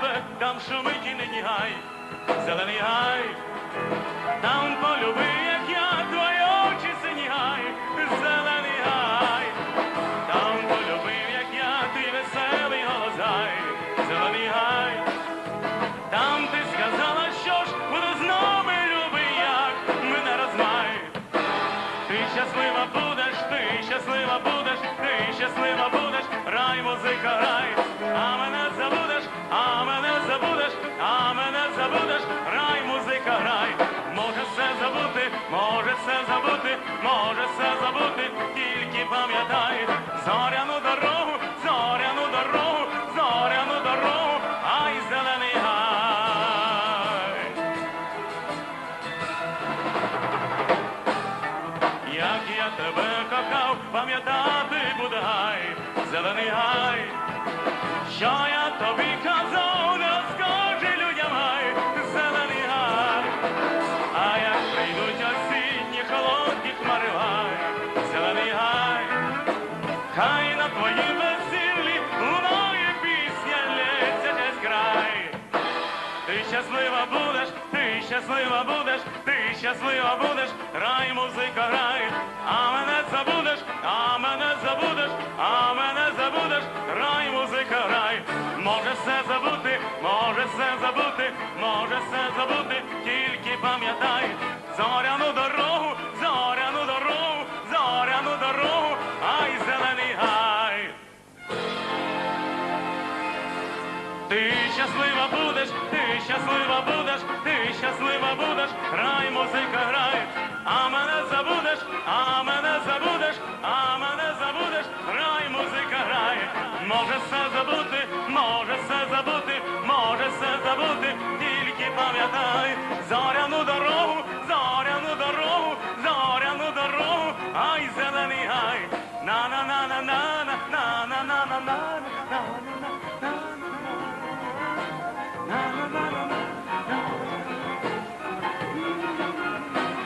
тебе, там шумить і нині гай, зелений гай, там полюби, як я, твої очі сині гай, зелений гай, там полюбив, як я, ти веселий голос гай, зелений гай, там ти сказала, що ж буду з нами, любий, як мене розмай. Ти щаслива будеш, ти щаслива будеш, Як я тебе кохав, пам'ятати буде зелений гай, що я тобі казав, не розкажи людям гай, зелений гай, а як прийдуть осінні холодні хмари гай, зелений гай, хай на твоїм весіллі лунає пісня, лється десь край. Ти щаслива будеш, ти щаслива будеш, ти щаслива будеш, рай, музика, грай, а мене забудеш, а мене забудеш, а мене забудеш, рай, музика, грай. Може все забути, може все забути, може все забути, тільки пам'ятай, зоряну дорогу, зоряну дорогу, зоряну дорогу, ай, зелений гай. Ти щаслива будеш, ти щаслива будеш, Може все забути, може все забути, може все забути, тільки пам'ятай, зоряну дорогу, зоряну дорогу, зоряну дорогу, ай, зелений гай, на на на на на на на на на на на на на